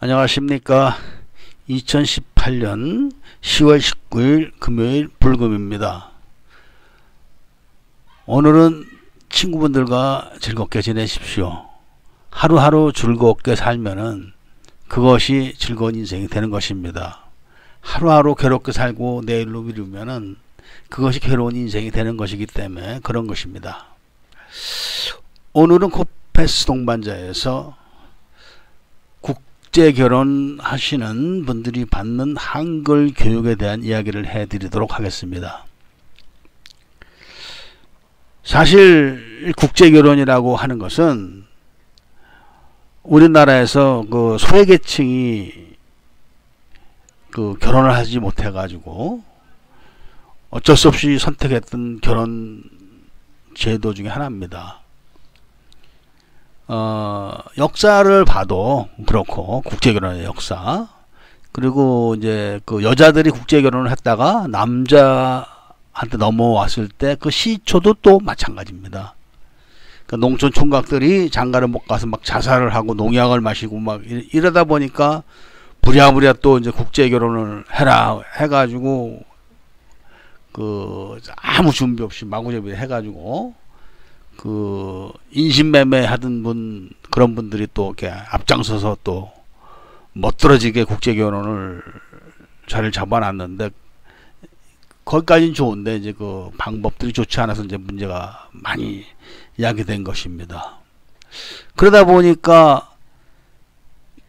안녕하십니까. 2018년 10월 19일 금요일 불금입니다. 오늘은 친구분들과 즐겁게 지내십시오. 하루하루 즐겁게 살면은 그것이 즐거운 인생이 되는 것입니다. 하루하루 괴롭게 살고 내일로 미루면은 그것이 괴로운 인생이 되는 것이기 때문에 그런 것입니다. 오늘은 코페스 동반자에서 국제 결혼하시는 분들이 받는 한글 교육에 대한 이야기를 해드리도록 하겠습니다. 사실 국제 결혼이라고 하는 것은 우리나라에서 그 소외계층이 그 결혼을 하지 못해 가지고 어쩔 수 없이 선택했던 결혼 제도 중에 하나입니다. 어, 역사를 봐도 그렇고 국제 결혼의 역사 그리고 이제 그 여자들이 국제 결혼을 했다가 남자한테 넘어왔을 때 그 시초도 또 마찬가지입니다. 그 농촌 총각들이 장가를 못 가서 막 자살을 하고 농약을 마시고 막 이러다 보니까 부랴부랴 또 이제 국제 결혼을 해라 해가지고 그 아무 준비 없이 마구잡이 해가지고 그 인신매매 하던 분 그런 분들이 또 이렇게 앞장서서 또 멋들어지게 국제 결혼을 자리를 잡아놨는데 거기까지는 좋은데 이제 그 방법들이 좋지 않아서 이제 문제가 많이 야기된 것입니다. 그러다 보니까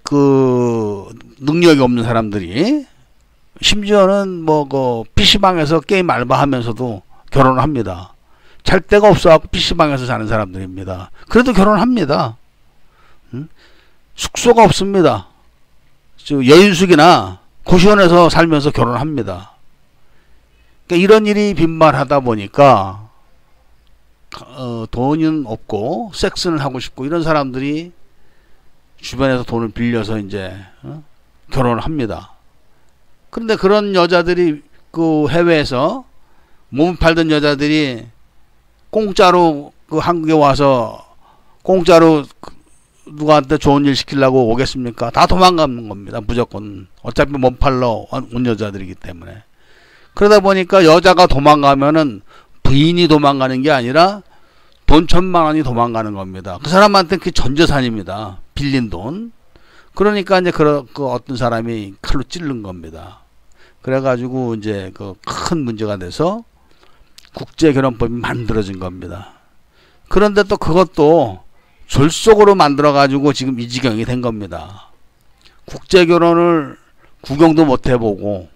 그 능력이 없는 사람들이 심지어는 뭐그 PC방에서 게임 알바하면서도 결혼을 합니다. 잘 데가 없어갖고 PC방에서 자는 사람들입니다. 그래도 결혼합니다. 응? 숙소가 없습니다. 여인숙이나 고시원에서 살면서 결혼합니다. 그러니까 이런 일이 빈말하다 보니까 어, 돈은 없고 섹스는 하고 싶고 이런 사람들이 주변에서 돈을 빌려서 이제 어? 결혼을 합니다. 그런데 그런 여자들이 그 해외에서 몸 팔던 여자들이 공짜로 그 한국에 와서 공짜로 그 누구한테 좋은 일 시키려고 오겠습니까? 다 도망가는 겁니다. 무조건. 어차피 몸 팔러 온 여자들이기 때문에. 그러다 보니까 여자가 도망가면은 부인이 도망가는 게 아니라 돈 천만 원이 도망가는 겁니다. 그 사람한테 그 전재산입니다. 빌린 돈. 그러니까 이제 그, 그 어떤 사람이 칼로 찌른 겁니다. 그래가지고 이제 그 큰 문제가 돼서 국제결혼법이 만들어진 겁니다. 그런데 또 그것도 졸속으로 만들어 가지고 지금 이 지경이 된 겁니다. 국제결혼을 구경도 못 해보고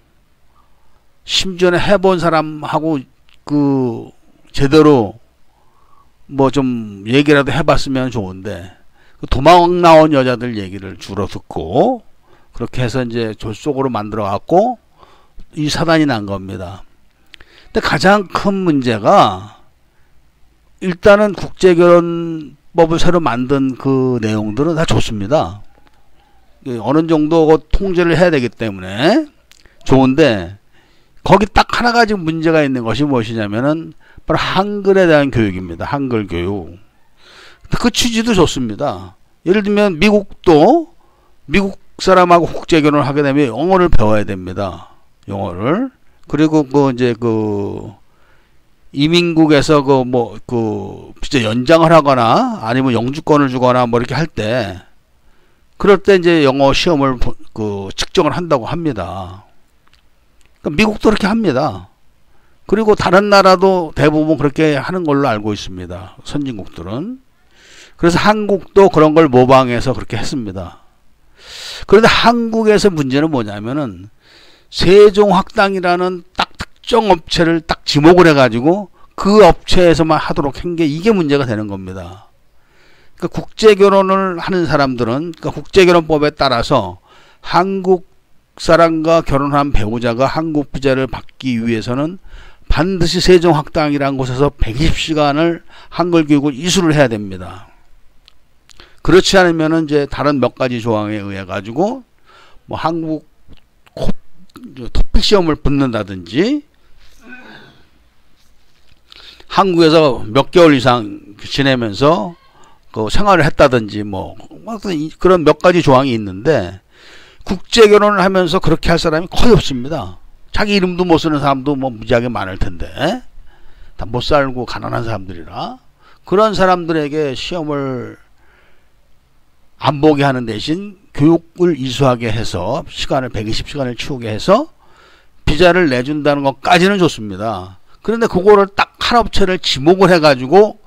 심지어는 해본 사람하고 그 제대로 뭐 좀 얘기라도 해봤으면 좋은데 그 도망 나온 여자들 얘기를 주로 듣고 그렇게 해서 이제 졸속으로 만들어 갖고 이 사단이 난 겁니다. 근데 가장 큰 문제가 일단은 국제결혼법을 새로 만든 그 내용들은 다 좋습니다. 어느 정도 통제를 해야 되기 때문에 좋은데 거기 딱 하나 가지 문제가 있는 것이 무엇이냐면은 바로 한글에 대한 교육입니다. 한글 교육. 그 취지도 좋습니다. 예를 들면 미국도 미국 사람하고 국제 결혼을 하게 되면 영어를 배워야 됩니다. 영어를. 그리고 그 이제 그 이민국에서 그 뭐그 뭐 진짜 연장을 하거나 아니면 영주권을 주거나 뭐 이렇게 할 때 그럴 때 이제 영어 시험을 그 측정을 한다고 합니다. 그러니까 미국도 그렇게 합니다. 그리고 다른 나라도 대부분 그렇게 하는 걸로 알고 있습니다. 선진국들은. 그래서 한국도 그런 걸 모방해서 그렇게 했습니다. 그런데 한국에서 문제는 뭐냐면은 세종학당이라는 딱 특정 업체를 딱 지목을 해가지고 그 업체에서만 하도록 한 게 이게 문제가 되는 겁니다. 그러니까 국제 결혼을 하는 사람들은 그러니까 국제 결혼법에 따라서 한국 사람과 결혼한 배우자가 한국 비자를 받기 위해서는 반드시 세종학당이라는 곳에서 120시간을 한글 교육을 이수를 해야 됩니다. 그렇지 않으면 이제 다른 몇 가지 조항에 의해 가지고 뭐 한국 토픽 시험을 붙는다든지 한국에서 몇 개월 이상 지내면서 그 생활을 했다든지 뭐 그런 몇 가지 조항이 있는데 국제 결혼을 하면서 그렇게 할 사람이 거의 없습니다. 자기 이름도 못 쓰는 사람도 뭐 무지하게 많을 텐데 다 못 살고 가난한 사람들이라 그런 사람들에게 시험을 안 보게 하는 대신 교육을 이수하게 해서 시간을 120시간을 치우게 해서 비자를 내준다는 것까지는 좋습니다. 그런데 그거를 딱 한 업체를 지목을 해가지고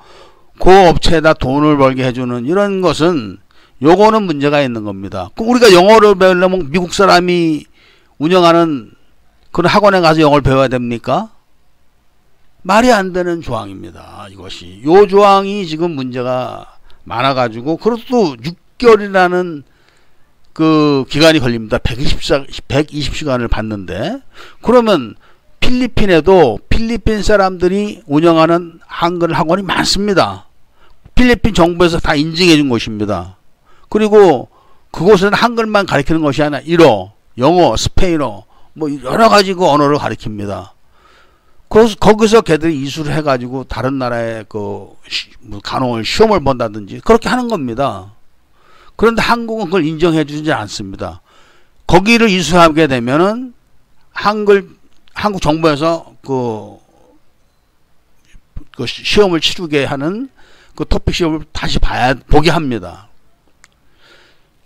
그 업체에다 돈을 벌게 해주는 이런 것은 요거는 문제가 있는 겁니다. 그 우리가 영어를 배우려면 미국 사람이 운영하는 그런 학원에 가서 영어를 배워야 됩니까? 말이 안 되는 조항입니다. 이것이. 요 조항이 지금 문제가 많아가지고, 그것도 6개월이라는 그 기간이 걸립니다. 120, 120시간을 받는데, 그러면 필리핀에도 필리핀 사람들이 운영하는 한글 학원이 많습니다. 필리핀 정부에서 다 인증해 준 것입니다. 그리고 그곳은 한글만 가르치는 것이 아니라 일어, 영어, 스페인어, 뭐 여러 가지 그 언어를 가르칩니다. 거기서, 거기서 걔들이 이수를 해가지고 다른 나라의 그뭐 간호을 시험을 본다든지 그렇게 하는 겁니다. 그런데 한국은 그걸 인정해 주지 않습니다. 거기를 이수하게 되면은 한글 한국 정부에서 그, 그 시험을 치르게 하는 그 토픽 시험을 다시 봐야 보게 합니다.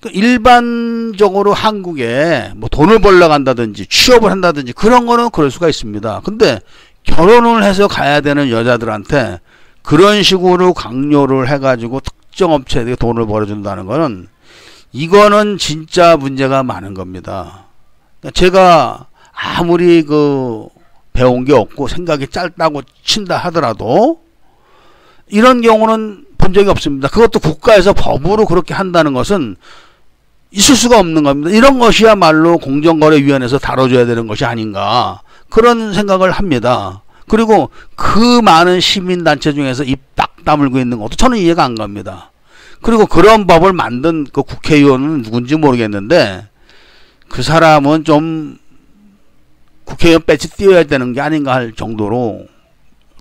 그 일반적으로 한국에 뭐 돈을 벌러 간다든지 취업을 한다든지 그런 거는 그럴 수가 있습니다. 근데 결혼을 해서 가야 되는 여자들한테 그런 식으로 강요를 해가지고 특정 업체에게 돈을 벌어준다는 거는 이거는 진짜 문제가 많은 겁니다. 그러니까 제가 아무리 그 배운 게 없고 생각이 짧다고 친다 하더라도 이런 경우는 본 적이 없습니다. 그것도 국가에서 법으로 그렇게 한다는 것은 있을 수가 없는 겁니다. 이런 것이야말로 공정거래위원회에서 다뤄줘야 되는 것이 아닌가 그런 생각을 합니다. 그리고 그 많은 시민단체 중에서 입 딱 다물고 있는 것도 저는 이해가 안 갑니다. 그리고 그런 법을 만든 그 국회의원은 누군지 모르겠는데 그 사람은 좀 국회의원 배치 띄워야 되는 게 아닌가 할 정도로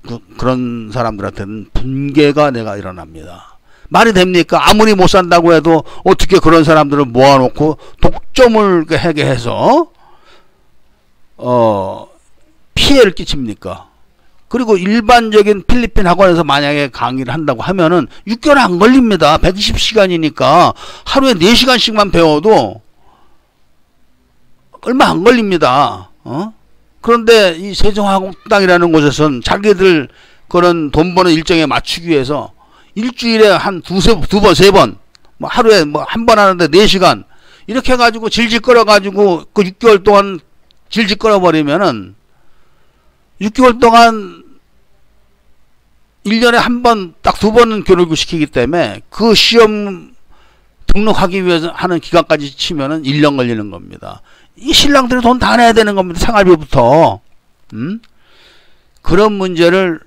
그, 그런 사람들한테는 분개가 내가 일어납니다. 말이 됩니까? 아무리 못 산다고 해도 어떻게 그런 사람들을 모아놓고 독점을 하게 해서 어 피해를 끼칩니까? 그리고 일반적인 필리핀 학원에서 만약에 강의를 한다고 하면은 6개월 안 걸립니다. 120시간이니까 하루에 4시간씩만 배워도 얼마 안 걸립니다. 어? 그런데 이 세종한국당이라는 곳에선 자기들 그런 돈 버는 일정에 맞추기 위해서 일주일에 한 두세 두 번 세 번 뭐 하루에 뭐 한 번 하는데 4시간 이렇게 해 가지고 질질 끌어 가지고 그 6개월 동안 질질 끌어 버리면은 6개월 동안 1년에 한 번, 딱 두 번은 교육을 시키기 때문에 그 시험 등록하기 위해서 하는 기간까지 치면은 1년 걸리는 겁니다. 이 신랑들이 돈 다 내야 되는 겁니다. 생활비부터. 음? 그런 문제를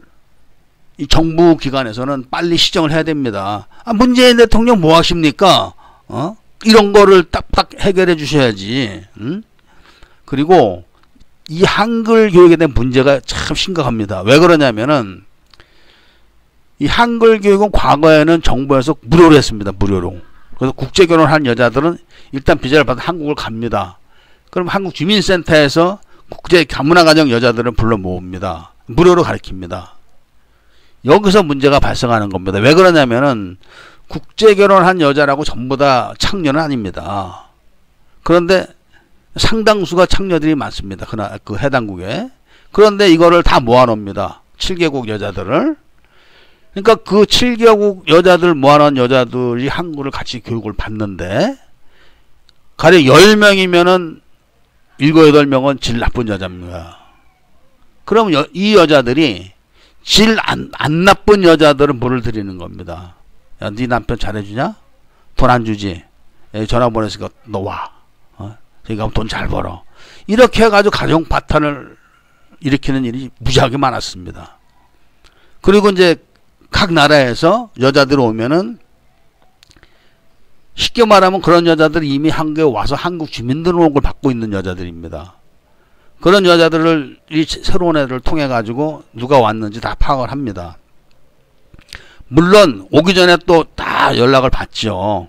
이 정부 기관에서는 빨리 시정을 해야 됩니다. 아, 문재인 대통령 뭐 하십니까? 어? 이런 거를 딱딱 해결해 주셔야지. 음? 그리고 이 한글 교육에 대한 문제가 참 심각합니다. 왜 그러냐면은 이 한글 교육은 과거에는 정부에서 무료로 했습니다. 무료로. 그래서 국제 결혼한 여자들은 일단 비자를 받아 한국을 갑니다. 그럼 한국 주민센터에서 국제 가문화가정 여자들을 불러 모읍니다. 무료로 가르칩니다. 여기서 문제가 발생하는 겁니다. 왜 그러냐면은 국제 결혼한 여자라고 전부 다 창녀는 아닙니다. 그런데 상당수가 창녀들이 많습니다. 그나 그 해당국에. 그런데 이거를 다 모아놓습니다. 7개국 여자들을. 그러니까 그 7개국 여자들 모아놓은 여자들이 한국을 같이 교육을 받는데 가령 10명이면은 7, 8명은 질 나쁜 여자입니다. 그럼 여, 이 여자들이 질안 안 나쁜 여자들은 물을 드리는 겁니다. 야, 네 남편 잘해주냐? 돈 안 주지? 예, 전화 보내니까 너 와. 어? 그러니까 돈잘 벌어. 이렇게 해가지고 가정 파탄을 일으키는 일이 무지하게 많았습니다. 그리고 이제 각 나라에서 여자들 오면은 쉽게 말하면 그런 여자들이 이미 한국에 와서 한국 주민등록을 받고 있는 여자들입니다. 그런 여자들을 이 새로운 애들을 통해 가지고 누가 왔는지 다 파악을 합니다. 물론 오기 전에 또 다 연락을 받죠.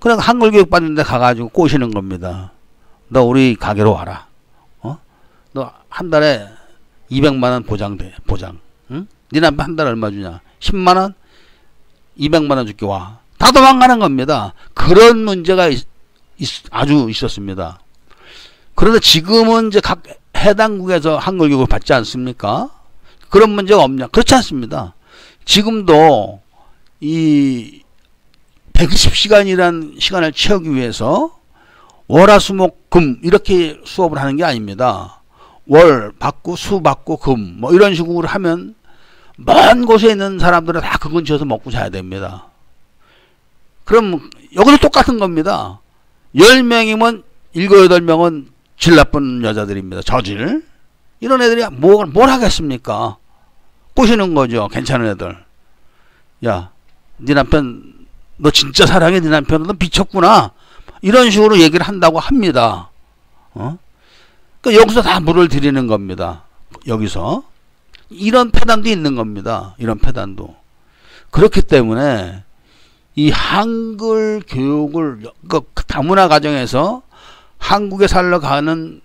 그냥 한글 교육 받는데 가가지고 꼬시는 겁니다. 너 우리 가게로 와라. 어? 너 한 달에 200만 원 보장돼. 보장. 응? 네 남편 한 달에 얼마 주냐? 10만 원? 200만 원 줄게 와. 다 도망가는 겁니다. 그런 문제가 있, 있, 아주 있었습니다. 그런데 지금은 이제 각 해당국에서 한글 교육을 받지 않습니까? 그런 문제가 없냐? 그렇지 않습니다. 지금도 이 120시간이란 시간을 채우기 위해서 월화수목금 이렇게 수업을 하는 게 아닙니다. 월 받고 수 받고 금 뭐 이런 식으로 하면 먼 곳에 있는 사람들은 다 그 근처에서 먹고 자야 됩니다. 그럼 여기도 똑같은 겁니다. 10명이면 7, 8명은 질 나쁜 여자들입니다. 저질. 이런 애들이 뭘, 뭘 하겠습니까? 꼬시는 거죠. 괜찮은 애들. 야, 네 남편 너 진짜 사랑해 네 남편 너 미쳤구나. 이런 식으로 얘기를 한다고 합니다. 어? 그러니까 여기서 다 물을 들이는 겁니다. 여기서 이런 패단도 있는 겁니다. 이런 패단도 그렇기 때문에 이 한글 교육을 그 다문화 가정에서 한국에 살러 가는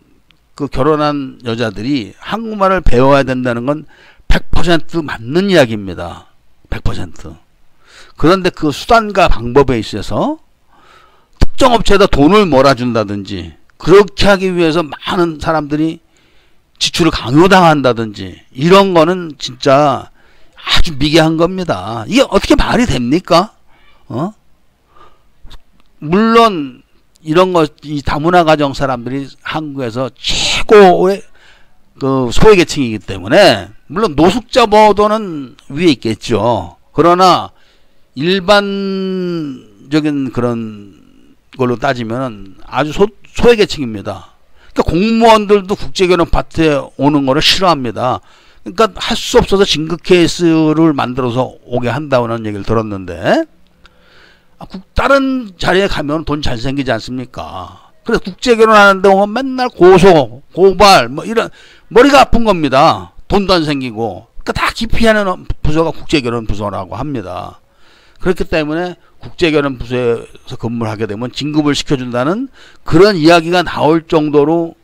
그 결혼한 여자들이 한국말을 배워야 된다는 건 100% 맞는 이야기입니다. 100%. 그런데 그 수단과 방법에 있어서 특정 업체에다 돈을 몰아준다든지 그렇게 하기 위해서 많은 사람들이 지출을 강요당한다든지 이런 거는 진짜 아주 미개한 겁니다. 이게 어떻게 말이 됩니까? 어? 물론 이런 것, 이 다문화 가정 사람들이 한국에서 최고의 그 소외계층이기 때문에 물론 노숙자 보도는 위에 있겠죠. 그러나 일반적인 그런 걸로 따지면 아주 소, 소외계층입니다. 그러니까 공무원들도 국제결혼 파트에 오는 거를 싫어합니다. 그러니까 할 수 없어서 진급 케이스를 만들어서 오게 한다는 얘기를 들었는데 아, 다른 자리에 가면 돈 잘 생기지 않습니까? 그래서 국제 결혼하는데 오면 맨날 고소, 고발, 뭐 이런 머리가 아픈 겁니다. 돈도 안 생기고. 그러니까 다 기피하는 부서가 국제 결혼 부서라고 합니다. 그렇기 때문에 국제결혼 부서에서 근무를 하게 되면 진급을 시켜준다는 그런 이야기가 나올 정도로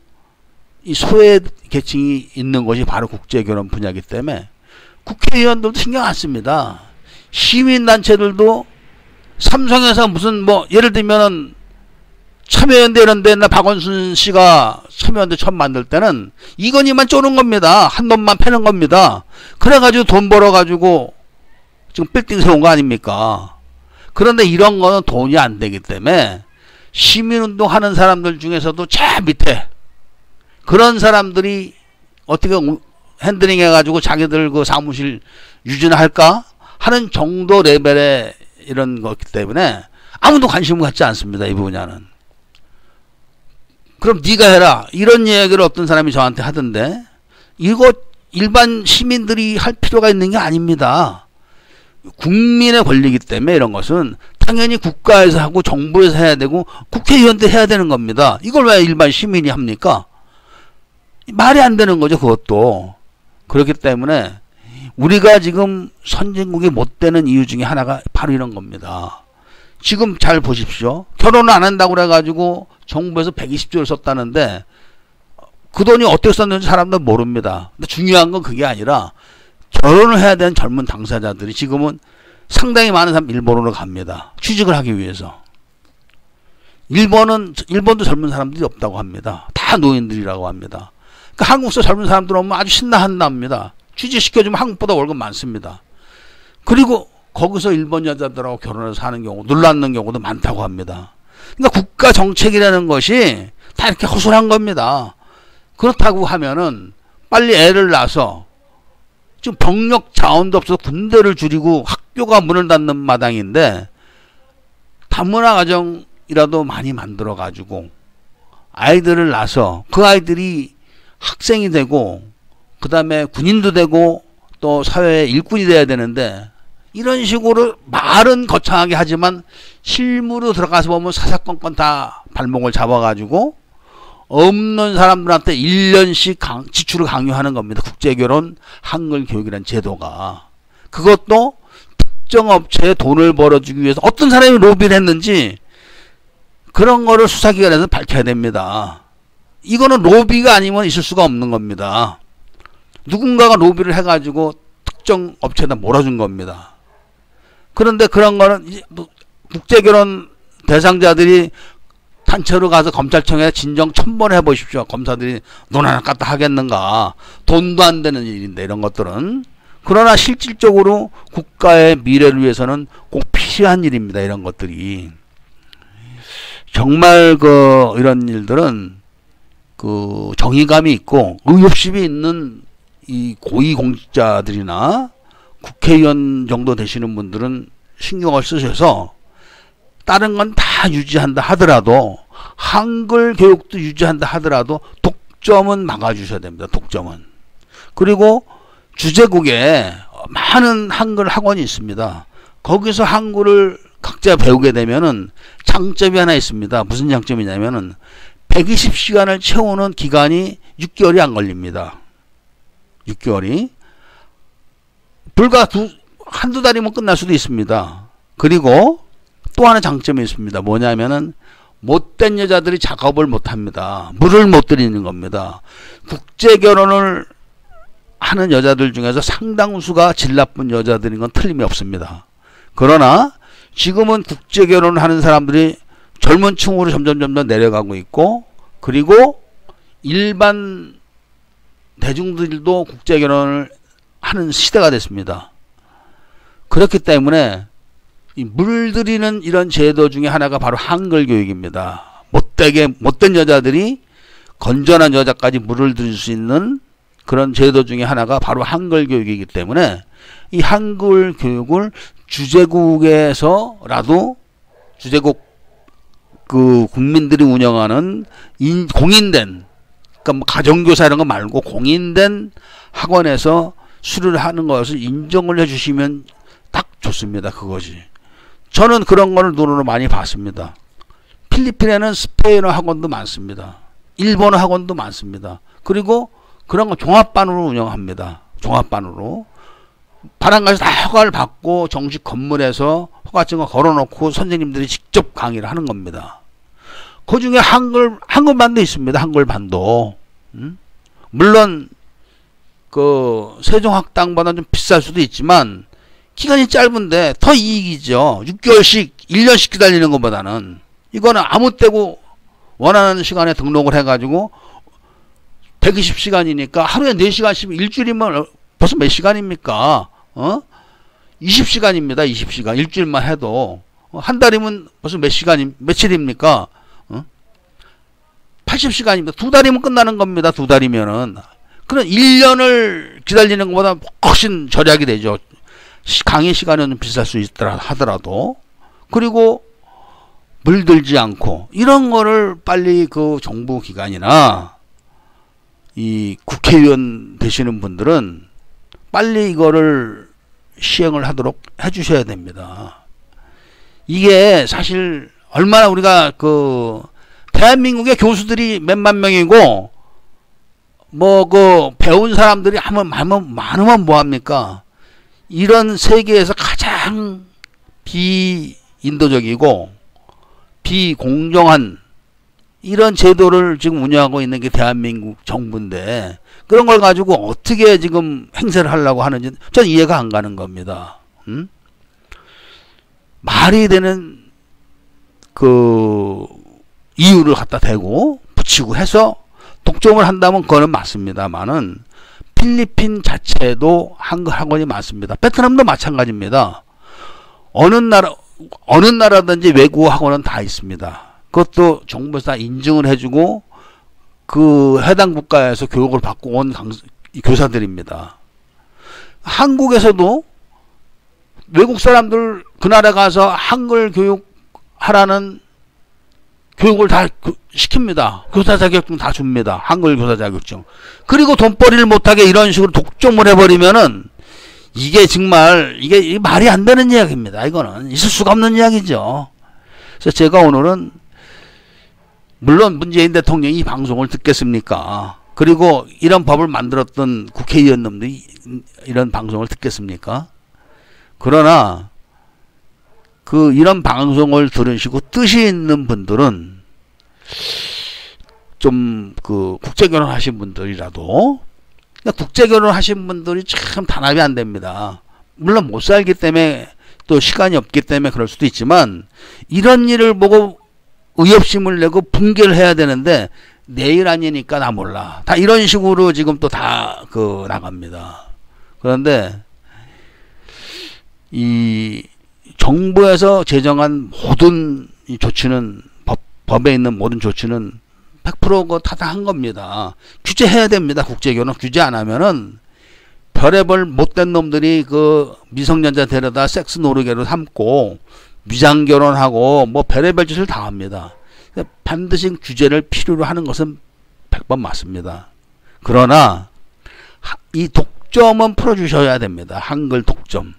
이 소외 계층이 있는 것이 바로 국제결혼 분야이기 때문에 국회의원들도 신경 안 씁니다. 시민단체들도 삼성에서 무슨 뭐 예를 들면은 참여연대 이런 데나 박원순 씨가 참여연대 처음 만들 때는 이건희만 쪼는 겁니다. 한 놈만 패는 겁니다. 그래가지고 돈 벌어가지고 지금 빌딩 세운 거 아닙니까? 그런데 이런 거는 돈이 안 되기 때문에 시민운동 하는 사람들 중에서도 제 밑에 그런 사람들이 어떻게 핸들링 해가지고 자기들 그 사무실 유진할까 하는 정도 레벨의 이런 거기 때문에 아무도 관심을 갖지 않습니다. 이 분야는. 그럼 네가 해라. 이런 얘기를 어떤 사람이 저한테 하던데 이거 일반 시민들이 할 필요가 있는 게 아닙니다. 국민의 권리이기 때문에 이런 것은 당연히 국가에서 하고 정부에서 해야 되고 국회의원도 해야 되는 겁니다. 이걸 왜 일반 시민이 합니까? 말이 안 되는 거죠, 그것도. 그렇기 때문에 우리가 지금 선진국이 못 되는 이유 중에 하나가 바로 이런 겁니다. 지금 잘 보십시오. 결혼을 안 한다고 그래가지고 정부에서 120조를 썼다는데 그 돈이 어떻게 썼는지 사람들 모릅니다. 근데 중요한 건 그게 아니라 결혼을 해야 되는 젊은 당사자들이 지금은 상당히 많은 사람 일본으로 갑니다. 취직을 하기 위해서. 일본은 일본도 젊은 사람들이 없다고 합니다. 다 노인들이라고 합니다. 그러니까 한국서 젊은 사람들 오면 아주 신나한답니다. 취직시켜주면 한국보다 월급 많습니다. 그리고 거기서 일본 여자들하고 결혼해서 사는 경우, 눌렀는 경우도 많다고 합니다. 그러니까 국가 정책이라는 것이 다 이렇게 허술한 겁니다. 그렇다고 하면은 빨리 애를 낳아서 지금 병력 자원도 없어서 군대를 줄이고 학교가 문을 닫는 마당인데 다문화 가정이라도 많이 만들어 가지고 아이들을 낳아서 그 아이들이 학생이 되고 그 다음에 군인도 되고 또 사회의 일꾼이 돼야 되는데 이런 식으로 말은 거창하게 하지만 실무로 들어가서 보면 사사건건 다 발목을 잡아가지고 없는 사람들한테 1년씩 강, 지출을 강요하는 겁니다. 국제결혼 한글 교육이라는 제도가. 그것도 특정 업체에 돈을 벌어주기 위해서 어떤 사람이 로비를 했는지 그런 거를 수사기관에서 밝혀야 됩니다. 이거는 로비가 아니면 있을 수가 없는 겁니다. 누군가가 로비를 해가지고 특정 업체에다 몰아준 겁니다. 그런데 그런 거는 국제결혼 대상자들이 단체로 가서 검찰청에 진정 천번 해보십시오. 검사들이 눈 하나 갖다 하겠는가. 돈도 안 되는 일인데 이런 것들은. 그러나 실질적으로 국가의 미래를 위해서는 꼭 필요한 일입니다. 이런 것들이. 정말 그 이런 일들은 그 정의감이 있고 의협심이 있는 이 고위공직자들이나 국회의원 정도 되시는 분들은 신경을 쓰셔서 다른 건 다 유지한다 하더라도 한글 교육도 유지한다 하더라도 독점은 막아주셔야 됩니다. 독점은. 그리고 주제국에 많은 한글 학원이 있습니다. 거기서 한글을 각자 배우게 되면은 장점이 하나 있습니다. 무슨 장점이냐면은 120시간을 채우는 기간이 6개월이 안 걸립니다. 6개월이. 불과 두, 한두 달이면 끝날 수도 있습니다. 그리고 또 하나 장점이 있습니다. 뭐냐면은 못된 여자들이 작업을 못합니다. 물을 못 들이는 겁니다. 국제 결혼을 하는 여자들 중에서 상당수가 질 나쁜 여자들인 건 틀림이 없습니다. 그러나 지금은 국제 결혼을 하는 사람들이 젊은 층으로 점점 점점 내려가고 있고 그리고 일반 대중들도 국제 결혼을 하는 시대가 됐습니다. 그렇기 때문에 이 물들이는 이런 제도 중에 하나가 바로 한글 교육입니다. 못되게 못된 여자들이 건전한 여자까지 물을 들일 수 있는 그런 제도 중에 하나가 바로 한글 교육이기 때문에 이 한글 교육을 주제국에서라도 주제국 그 국민들이 운영하는 인, 공인된 그러니까 뭐 가정교사 이런 거 말고 공인된 학원에서 수료를 하는 것을 인정을 해주시면 딱 좋습니다. 그거지. 저는 그런 거를 눈으로 많이 봤습니다. 필리핀에는 스페인어 학원도 많습니다. 일본어 학원도 많습니다. 그리고 그런 거 종합반으로 운영합니다. 종합반으로. 바람가서 다 허가를 받고 정식 건물에서 허가증을 걸어놓고 선생님들이 직접 강의를 하는 겁니다. 그 중에 한글, 한글반도 있습니다. 한글반도. 음? 물론, 그, 세종학당보다 좀 비쌀 수도 있지만, 기간이 짧은데 더 이익이죠. 6개월씩, 1년씩 기다리는 것보다는. 이거는 아무 때고 원하는 시간에 등록을 해가지고 120시간이니까 하루에 4시간씩 일주일이면 벌써 몇 시간입니까? 어? 20시간입니다. 20시간. 일주일만 해도. 한 달이면 벌써 몇 시간, 며칠입니까? 어? 80시간입니다. 두 달이면 끝나는 겁니다. 두 달이면은. 그럼 1년을 기다리는 것보다 훨씬 절약이 되죠. 강의 시간은 비쌀 수 있더라 하더라도 그리고 물들지 않고 이런 거를 빨리 그 정부 기관이나 이 국회의원 되시는 분들은 빨리 이거를 시행을 하도록 해 주셔야 됩니다. 이게 사실 얼마나 우리가 그 대한민국의 교수들이 몇만 명이고 뭐 그 배운 사람들이 하면 많으면 뭐 합니까? 이런 세계에서 가장 비인도적이고 비공정한 이런 제도를 지금 운영하고 있는 게 대한민국 정부인데 그런 걸 가지고 어떻게 지금 행세를 하려고 하는지 전 이해가 안 가는 겁니다. 음? 말이 되는 그 이유를 갖다 대고 붙이고 해서 독점을 한다면 그거는 맞습니다만은 필리핀 자체도 한글 학원이 많습니다. 베트남도 마찬가지입니다. 어느 나라 어느 나라든지 외국어 학원은 다 있습니다. 그것도 정부에서 다 인증을 해주고 그 해당 국가에서 교육을 받고 온 교사들입니다. 한국에서도 외국 사람들 그 나라 가서 한글 교육 하라는 교육을 다그 시킵니다. 교사 자격증 다 줍니다. 한글 교사 자격증. 그리고 돈벌이를 못하게 이런 식으로 독점을 해버리면은 이게 정말 이게 말이 안 되는 이야기입니다. 이거는 있을 수가 없는 이야기죠. 그래서 제가 오늘은 물론 문재인 대통령이 이 방송을 듣겠습니까? 그리고 이런 법을 만들었던 국회의원님들이 이런 방송을 듣겠습니까? 그러나 그 이런 방송을 들으시고 뜻이 있는 분들은 좀 그 국제 결혼 하신 분들이라도 그러니까 국제 결혼 하신 분들이 참 단합이 안 됩니다. 물론 못 살기 때문에 또 시간이 없기 때문에 그럴 수도 있지만 이런 일을 보고 의협심을 내고 붕괴를 해야 되는데 내일 아니니까 나 몰라. 다 이런 식으로 지금 또 다 그 나갑니다. 그런데 이 정부에서 제정한 모든 이 조치는 법, 법에 있는 모든 조치는 100%그 타당한 겁니다. 규제해야 됩니다. 국제결혼 규제 안 하면은 별의별 못된 놈들이 그 미성년자 데려다 섹스 노르게로 삼고 위장 결혼하고 뭐 별의별 짓을 다 합니다. 반드시 규제를 필요로 하는 것은 100번 맞습니다. 그러나 이 독점은 풀어주셔야 됩니다. 한글 독점.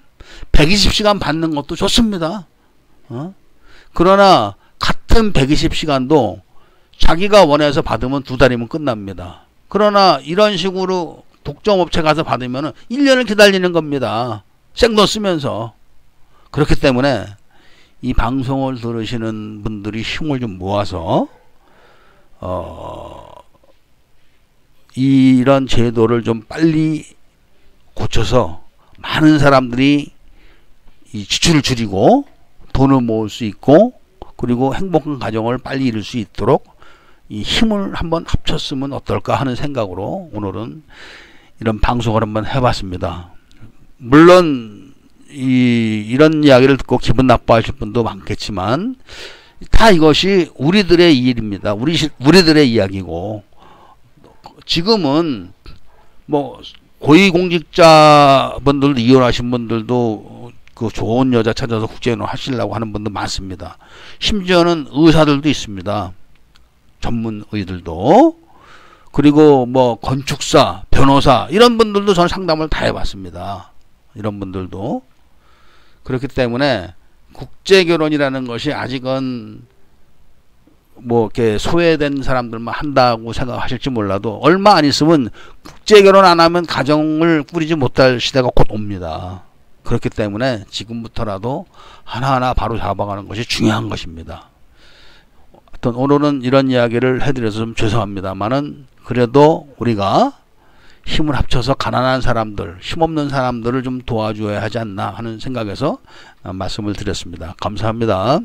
120시간 받는 것도 좋습니다. 어? 그러나 같은 120시간도 자기가 원해서 받으면 두 달이면 끝납니다. 그러나 이런 식으로 독점업체 가서 받으면 1년을 기다리는 겁니다. 생돈 쓰면서. 그렇기 때문에 이 방송을 들으시는 분들이 힘을 좀 모아서 어 이런 제도를 좀 빨리 고쳐서 많은 사람들이 이 지출을 줄이고 돈을 모을 수 있고 그리고 행복한 가정을 빨리 이룰 수 있도록 이 힘을 한번 합쳤으면 어떨까 하는 생각으로 오늘은 이런 방송을 한번 해봤습니다. 물론 이 이런 이야기를 듣고 기분 나빠하실 분도 많겠지만 다 이것이 우리들의 일입니다. 우리 우리들의 이야기고 지금은 뭐 고위공직자분들도 이혼하신 분들도 그 좋은 여자 찾아서 국제연애 하시려고 하는 분도 많습니다. 심지어는 의사들도 있습니다. 전문 의들도 그리고 뭐 건축사, 변호사 이런 분들도 저는 상담을 다 해봤습니다. 이런 분들도 그렇기 때문에 국제 결혼이라는 것이 아직은 뭐 이렇게 소외된 사람들만 한다고 생각하실지 몰라도 얼마 안 있으면 국제 결혼 안 하면 가정을 꾸리지 못할 시대가 곧 옵니다. 그렇기 때문에 지금부터라도 하나하나 바로 잡아가는 것이 중요한 것입니다. 하여튼 오늘은 이런 이야기를 해드려서 좀 죄송합니다만은 그래도 우리가 힘을 합쳐서 가난한 사람들, 힘없는 사람들을 좀 도와줘야 하지 않나 하는 생각에서 말씀을 드렸습니다. 감사합니다.